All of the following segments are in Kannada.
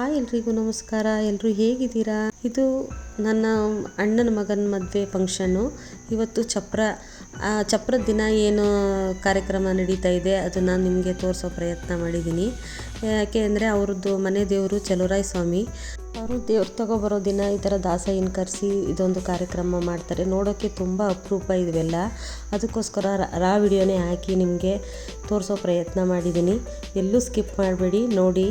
ಹಾಯ್ ಎಲ್ರಿಗೂ ನಮಸ್ಕಾರ. ಎಲ್ಲರೂ ಹೇಗಿದ್ದೀರಾ? ಇದು ನನ್ನ ಅಣ್ಣನ ಮಗನ ಮದುವೆ ಫಂಕ್ಷನ್ನು ಇವತ್ತು ಚಪ್ರ ಚಪ್ರದ ದಿನ ಏನು ಕಾರ್ಯಕ್ರಮ ನಡೀತಾ ಇದೆ ಅದನ್ನು ನಿಮಗೆ ತೋರಿಸೋ ಪ್ರಯತ್ನ ಮಾಡಿದ್ದೀನಿ. ಯಾಕೆ ಅಂದರೆ ಅವ್ರದ್ದು ಮನೆ ದೇವರು ಚಲುವರಾಯ ಸ್ವಾಮಿ. ಅವರು ದೇವ್ರು ತಗೊಬರೋ ದಿನ ಈ ಥರ ದಾಸಯ್ಯನ ಕರೆಸಿ ಇದೊಂದು ಕಾರ್ಯಕ್ರಮ ಮಾಡ್ತಾರೆ. ನೋಡೋಕ್ಕೆ ತುಂಬ ಅಪರೂಪ ಇದೆಲ್ಲ ಅದಕ್ಕೋಸ್ಕರ ರಾ ವಿಡಿಯೋನೇ ಹಾಕಿ ನಿಮಗೆ ತೋರಿಸೋ ಪ್ರಯತ್ನ ಮಾಡಿದ್ದೀನಿ. ಎಲ್ಲೂ ಸ್ಕಿಪ್ ಮಾಡಬೇಡಿ, ನೋಡಿ.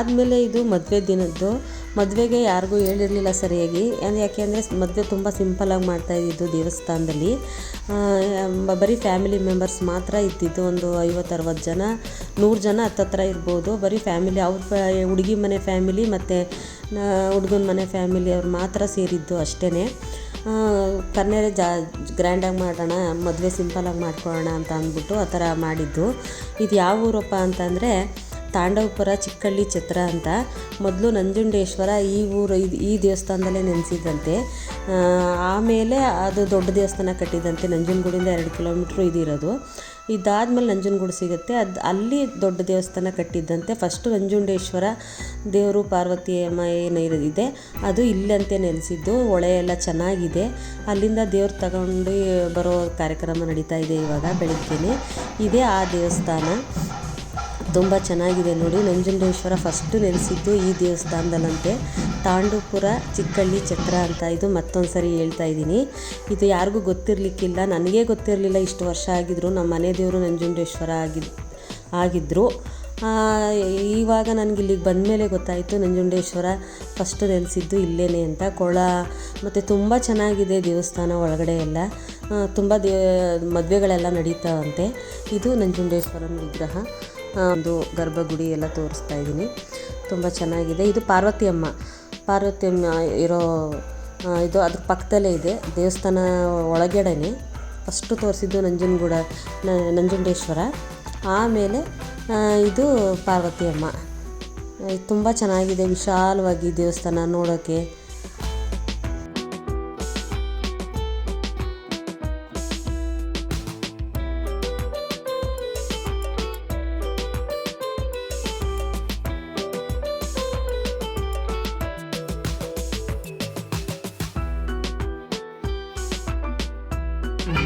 ಅದಾದಮೇಲೆ ಇದು ಮದುವೆ ದಿನದ್ದು. ಮದುವೆಗೆ ಯಾರಿಗೂ ಹೇಳಿರಲಿಲ್ಲ ಸರಿಯಾಗಿ. ಅಂದ್ರೆ ಯಾಕೆ ಅಂದರೆ ಮದುವೆ ತುಂಬ ಸಿಂಪಲಾಗಿ ಮಾಡ್ತಾ ಇದ್ದಿದ್ದು ದೇವಸ್ಥಾನದಲ್ಲಿ. ಬರೀ ಫ್ಯಾಮಿಲಿ ಮೆಂಬರ್ಸ್ ಮಾತ್ರ ಇದ್ದಿದ್ದು. ಒಂದು ಐವತ್ತು, ಅರವತ್ತು ಜನ, ನೂರು ಜನ ಹತ್ತತ್ರ ಇರ್ಬೋದು. ಬರೀ ಫ್ಯಾಮಿಲಿ ಅವ್ರ ಹುಡುಗಿ ಮನೆ ಫ್ಯಾಮಿಲಿ ಮತ್ತು ಹುಡುಗನ ಮನೆ ಫ್ಯಾಮಿಲಿ ಅವ್ರು ಮಾತ್ರ ಸೇರಿದ್ದು ಅಷ್ಟೇ ಕನ್ನೆರೆ ಜಾ ಗ್ರ್ಯಾಂಡಾಗಿ ಮಾಡೋಣ, ಮದುವೆ ಸಿಂಪಲಾಗಿ ಮಾಡ್ಕೊಳ್ಳೋಣ ಅಂತ ಅಂದ್ಬಿಟ್ಟು ಆ ಥರ ಮಾಡಿದ್ದು. ಇದು ಯಾವ ಊರಪ್ಪ ಅಂತಂದರೆ ತಾಂಡವಪುರ ಚಿಕ್ಕಳ್ಳಿ ಛತ್ರ ಅಂತ ಮೊದಲು ನಂಜುಂಡೇಶ್ವರ ಈ ಊರು ಈ ದೇವಸ್ಥಾನದಲ್ಲೇ ನೆನೆಸಿದ್ದಂತೆ. ಆಮೇಲೆ ಅದು ದೊಡ್ಡ ದೇವಸ್ಥಾನ ಕಟ್ಟಿದಂತೆ ನಂಜನಗೂಡಿಂದ ಎರಡು ಕಿಲೋಮೀಟ್ರ್ ಇದಿರೋದು ಇದಾದ್ಮೇಲೆ ನಂಜನಗೂಡು ಸಿಗುತ್ತೆ. ಅದು ಅಲ್ಲಿ ದೊಡ್ಡ ದೇವಸ್ಥಾನ ಕಟ್ಟಿದ್ದಂತೆ ಫಸ್ಟು ನಂಜುಂಡೇಶ್ವರ ದೇವರು ಪಾರ್ವತಿ ಅಮ್ಮ ಇದೆ ಅದು ಇಲ್ಲಂತೆ ನೆನೆಸಿದ್ದು, ಹೊಳೆ ಎಲ್ಲ ಚೆನ್ನಾಗಿದೆ. ಅಲ್ಲಿಂದ ದೇವ್ರು ತಗೊಂಡು ಬರೋ ಕಾರ್ಯಕ್ರಮ ನಡೀತಾ ಇದೆ ಇವಾಗ ಬೆಳಿಗ್ಗೆನೆ. ಇದೇ ಆ ದೇವಸ್ಥಾನ. ತುಂಬ ಚೆನ್ನಾಗಿದೆ ನೋಡಿ. ನಂಜುಂಡೇಶ್ವರ ಫಸ್ಟು ನೆಲೆಸಿದ್ದು ಈ ದೇವಸ್ಥಾನದಲ್ಲಂತೆ. ತಾಂಡೂಪುರ ಚಿಕ್ಕಳ್ಳಿ, ಛತ್ರ ಅಂತ ಇದು ಮತ್ತೊಂದು ಸರಿ ಹೇಳ್ತಾ ಇದ್ದೀನಿ. ಇದು ಯಾರಿಗೂ ಗೊತ್ತಿರಲಿಕ್ಕಿಲ್ಲ. ನನಗೇ ಗೊತ್ತಿರಲಿಲ್ಲ ಇಷ್ಟು ವರ್ಷ ಆಗಿದ್ರು. ನಮ್ಮ ಮನೆ ದೇವರು ನಂಜುಂಡೇಶ್ವರ ಆಗಿ ಆಗಿದ್ದರು ಇವಾಗ ನನಗೆ ಇಲ್ಲಿಗೆ ಬಂದಮೇಲೆ ಗೊತ್ತಾಯಿತು. ನಂಜುಂಡೇಶ್ವರ ಫಸ್ಟು ನೆಲೆಸಿದ್ದು ಇಲ್ಲೇ ಅಂತ. ಕೊಳ ಮತ್ತು ತುಂಬ ಚೆನ್ನಾಗಿದೆ ದೇವಸ್ಥಾನ ಒಳಗಡೆ ಎಲ್ಲ. ತುಂಬ ದೇ, ಮದುವೆಗಳೆಲ್ಲ ನಡೀತಾವಂತೆ. ಇದು ನಂಜುಂಡೇಶ್ವರನ ವಿಗ್ರಹ. ಒಂದು ಗರ್ಭಗುಡಿ ಎಲ್ಲ ತೋರಿಸ್ತಾ ಇದ್ದೀನಿ. ತುಂಬ ಚೆನ್ನಾಗಿದೆ. ಇದು ಪಾರ್ವತಿ ಅಮ್ಮ. ಪಾರ್ವತಿ ಅಮ್ಮ ಇರೋ ಇದು ಅದ್ರ ಪಕ್ಕದಲ್ಲೇ ಇದೆ. ದೇವಸ್ಥಾನ ಒಳಗಡೆನೆ. ಫಸ್ಟು ತೋರಿಸಿದ್ದು ನಂಜನಗೂಡ ನಂಜುಂಡೇಶ್ವರ. ಆಮೇಲೆ ಇದು ಪಾರ್ವತಿ ಅಮ್ಮ. ತುಂಬ ಚೆನ್ನಾಗಿದೆ. ವಿಶಾಲವಾಗಿ ದೇವಸ್ಥಾನ ನೋಡೋಕ್ಕೆ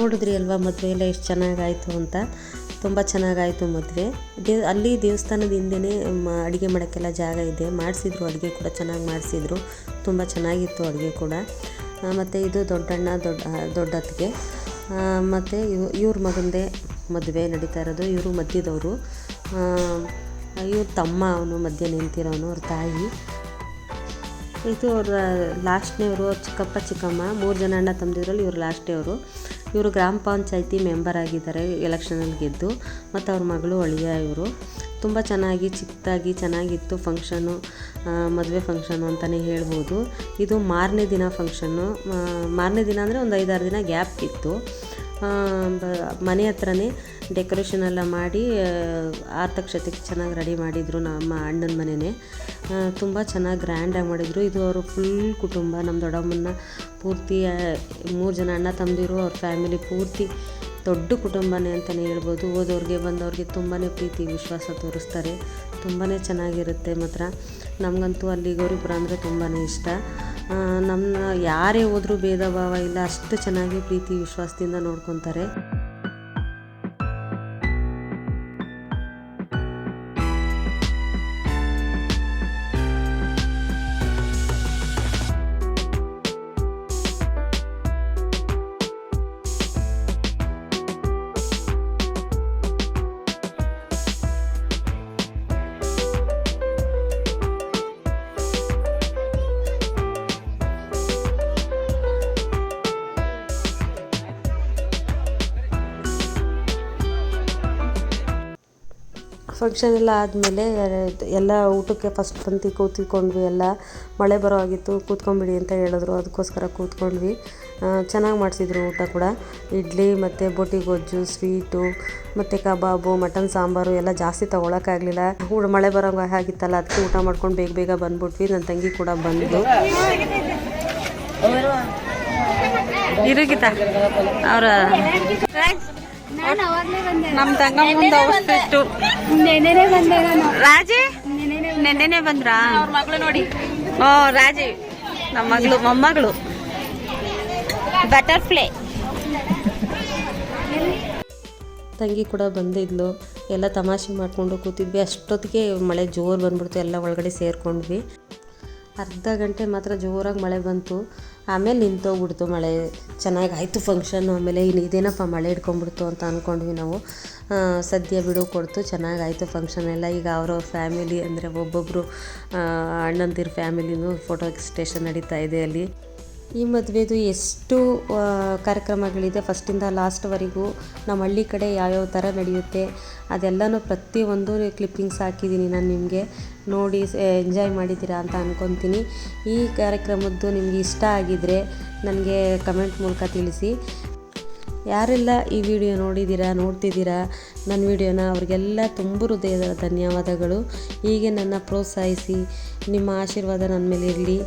ನೋಡಿದ್ರಿ ಅಲ್ವಾ ಮದುವೆ ಎಲ್ಲ ಎಷ್ಟು ಚೆನ್ನಾಗಾಯಿತು ಅಂತ? ತುಂಬ ಚೆನ್ನಾಗಾಯಿತು ಮದುವೆ. ದೇವ್ ಅಲ್ಲಿ ದೇವಸ್ಥಾನದ ಹಿಂದೆನೇ ಅಡುಗೆ ಮಾಡೋಕ್ಕೆಲ್ಲ ಜಾಗ ಇದೆ. ಮಾಡಿಸಿದ್ರು, ಅಡುಗೆ ಕೂಡ ಚೆನ್ನಾಗಿ ಮಾಡಿಸಿದ್ರು. ತುಂಬ ಚೆನ್ನಾಗಿತ್ತು ಅಡುಗೆ ಕೂಡ. ಮತ್ತು ಇದು ದೊಡ್ಡಣ್ಣ, ದೊಡ್ಡ ದೊಡ್ಡತ್ತಿಗೆ. ಮತ್ತು ಇವ್, ಇವ್ರ ಮಗಂದೇ ಮದುವೆ ನಡೀತಾ ಇರೋದು. ಇವರು ಮಧ್ಯದವರು ಇವ್ರ ತಮ್ಮ ಅವನು ಮಧ್ಯ ನಿಂತಿರೋನು, ಅವ್ರ ತಾಯಿ. ಇದು ಅವ್ರ ಲಾಸ್ಟ್ನೇವರು ಚಿಕ್ಕಪ್ಪ, ಚಿಕ್ಕಮ್ಮ. ಮೂರು ಜನ ಅಣ್ಣ ತಮ್ಮದಿದ್ರಲ್ಲಿ ಇವರು ಲಾಸ್ಟೇವರು ಇವರು ಗ್ರಾಮ ಪಂಚಾಯತಿ ಮೆಂಬರ್ ಆಗಿದ್ದಾರೆ, ಎಲೆಕ್ಷನಲ್ಲಿ ಗೆದ್ದು ಮತ್ತು ಅವ್ರ ಮಗಳು ಅಳಿಯ ಇವರು. ತುಂಬ ಚೆನ್ನಾಗಿ ಚಿಕ್ಕದಾಗಿ ಚೆನ್ನಾಗಿತ್ತು ಫಂಕ್ಷನು ಮದುವೆ ಫಂಕ್ಷನು ಅಂತಲೇ ಹೇಳ್ಬೋದು. ಇದು ಮಾರನೇ ದಿನ ಫಂಕ್ಷನ್ನು ಮಾರನೇ ದಿನ ಅಂದರೆ ಒಂದು ಐದಾರು ದಿನ ಗ್ಯಾಪ್ ಇತ್ತು. ಮನೆ ಹತ್ರನೇ ಡೆಕೋರೇಷನ್ ಎಲ್ಲ ಮಾಡಿ ಆರ್ತಕ್ಷತೆಗೆ ಚೆನ್ನಾಗಿ ರೆಡಿ ಮಾಡಿದರು ನಮ್ಮ ಅಣ್ಣನ ಮನೆಯೇ ತುಂಬ ಚೆನ್ನಾಗಿ ಗ್ರ್ಯಾಂಡಾಗಿ ಮಾಡಿದರು. ಇದು ಅವರು ಫುಲ್ ಕುಟುಂಬ. ನಮ್ಮ ದೊಡ್ಡಮ್ಮನ ಪೂರ್ತಿ ಮೂರು ಜನ ಅಣ್ಣ ತಂದಿರು ಅವ್ರ ಫ್ಯಾಮಿಲಿ ಪೂರ್ತಿ ದೊಡ್ಡ ಕುಟುಂಬನೇ ಅಂತಲೇ ಹೇಳ್ಬೋದು. ಹೋದವ್ರಿಗೆ ಬಂದವ್ರಿಗೆ ತುಂಬಾ ಪ್ರೀತಿ, ವಿಶ್ವಾಸ ತೋರಿಸ್ತಾರೆ. ತುಂಬಾ ಚೆನ್ನಾಗಿರುತ್ತೆ ಮಾತ್ರ. ನಮಗಂತೂ ಅಲ್ಲಿ ಗೌರಿಪುರ ಅಂದರೆ ತುಂಬಾ ಇಷ್ಟ. ನಮ್ಮ ಯಾರೇ ಹೋದ್ರೂ ಭೇದ ಭಾವ ಇಲ್ಲ ಅಷ್ಟು ಚೆನ್ನಾಗಿ ಪ್ರೀತಿ ವಿಶ್ವಾಸದಿಂದ ನೋಡ್ಕೊತಾರೆ. ಫಂಕ್ಷನ್ ಎಲ್ಲ ಆದಮೇಲೆ ಎಲ್ಲ ಊಟಕ್ಕೆ ಫಸ್ಟ್ ಬಂದು ಕೂತ್ಕೊಂಡ್ವಿ ಎಲ್ಲ. ಮಳೆ ಬರೋ ಆಗಿತ್ತು ಕೂತ್ಕೊಂಡ್ಬಿಡಿ ಅಂತ ಹೇಳಿದ್ರು. ಅದಕ್ಕೋಸ್ಕರ ಕೂತ್ಕೊಂಡ್ವಿ. ಚೆನ್ನಾಗಿ ಮಾಡಿಸಿದ್ರು ಊಟ ಕೂಡ. ಇಡ್ಲಿ ಮತ್ತು ಬೋಟಿ ಗೊಜ್ಜು ಸ್ವೀಟು ಮತ್ತು ಕಬಾಬು ಮಟನ್ ಸಾಂಬಾರು ಎಲ್ಲ ಜಾಸ್ತಿ ತೊಗೊಳಕ್ಕಾಗಲಿಲ್ಲ. ಊಟ ಮಳೆ ಬರೋ ಆಗಿತ್ತಲ್ಲ ಅದಕ್ಕೆ ಊಟ ಮಾಡ್ಕೊಂಡು ಬೇಗ ಬೇಗ ಬಂದ್ಬಿಟ್ವಿ. ನನ್ನ ತಂಗಿ ಕೂಡ ಬಂದು ಇರುಗಿತ ಅವರ ನಾನು ತಂಗ ಬಂದೆ. ನಮ್ಮ ತಂಗಮ್ಮಂದು ಔಟ್ಫಿಟ್ಟು ನೆನೆನೆ ಬಂದೆ. ನಾನು. ರಾಜಿ? ನೆನ್ನೆನೆ ಬಂದ್ರಾ? ಅವ್ರ ಮಗಳು ನೋಡಿ. ಓ ರಾಜಿ. ನಮ್ಮ ಮಗಳು ಮೊಮ್ಮಗಳು. ಬಟರ್ಫ್ಲೈ ತಂಗಿ ಕೂಡ ಬಂದಿದ್ಲು. ಎಲ್ಲ ತಮಾಷೆ ಮಾಡಿಕೊಂಡು ಕೂತಿದ್ವಿ. ಅಷ್ಟೊತ್ತಿಗೆ ಮಳೆ ಜೋರು ಬಂದ್ಬಿಡ್ತು. ಎಲ್ಲ ಒಳಗಡೆ ಸೇರ್ಕೊಂಡ್ವಿ. ಅರ್ಧ ಗಂಟೆ ಮಾತ್ರ ಜೋರಾಗಿ ಮಳೆ ಬಂತು. ಆಮೇಲೆ ನಿಂತೋಗ್ಬಿಡ್ತು ಮಳೆ. ಚೆನ್ನಾಗಿ ಆಯಿತು ಫಂಕ್ಷನ್ನು ಆಮೇಲೆ ಇನ್ನು ಇದೇನಪ್ಪ ಮಳೆ ಹಿಡ್ಕೊಂಡ್ಬಿಡ್ತು ಅಂತ ಅಂದ್ಕೊಂಡ್ವಿ ನಾವು. ಸದ್ಯ ಬಿಡು ಕೊಡ್ತು, ಚೆನ್ನಾಗಾಯಿತು ಫಂಕ್ಷನ್ ಎಲ್ಲ. ಈಗ ಅವರ ಫ್ಯಾಮಿಲಿ ಅಂದರೆ ಒಬ್ಬೊಬ್ಬರು ಅಣ್ಣಂದಿರ ಫ್ಯಾಮಿಲಿನೂ ಫೋಟೋ ಸ್ಟೇಷನ್ ನಡೀತಾ ಇದೆ ಅಲ್ಲಿ. ಈ ಮದುವೆದು ಎಷ್ಟು ಕಾರ್ಯಕ್ರಮಗಳಿದೆ. ಫಸ್ಟಿಂದ ಲಾಸ್ಟ್ವರೆಗೂ ನಮ್ಮ ಹಳ್ಳಿ ಕಡೆ ಯಾವ್ಯಾವ ಥರ ನಡೆಯುತ್ತೆ, ಅದೆಲ್ಲನೂ ಪ್ರತಿಯೊಂದು ಕ್ಲಿಪ್ಪಿಂಗ್ಸ್ ಹಾಕಿದ್ದೀನಿ ನಾನು ನಿಮಗೆ. ನೋಡಿ ಎಂಜಾಯ್ ಮಾಡಿದ್ದೀರಾ ಅಂತ ಅಂದ್ಕೊತೀನಿ ಈ ಕಾರ್ಯಕ್ರಮದ್ದು ನಿಮಗೆ ಇಷ್ಟ ಆಗಿದ್ದರೆ ನನಗೆ ಕಮೆಂಟ್ ಮೂಲಕ ತಿಳಿಸಿ. ಯಾರೆಲ್ಲ ಈ ವಿಡಿಯೋ ನೋಡಿದ್ದೀರಾ, ನೋಡ್ತಿದ್ದೀರಾ, ನನ್ನ ವಿಡಿಯೋನ ಅವ್ರಿಗೆಲ್ಲ ತುಂಬ ಹೃದಯದ ಧನ್ಯವಾದಗಳು. ಹೀಗೆ ನನ್ನ ಪ್ರೋತ್ಸಾಹಿಸಿ, ನಿಮ್ಮ ಆಶೀರ್ವಾದ ನನ್ನ ಮೇಲೆ ಇರಲಿ.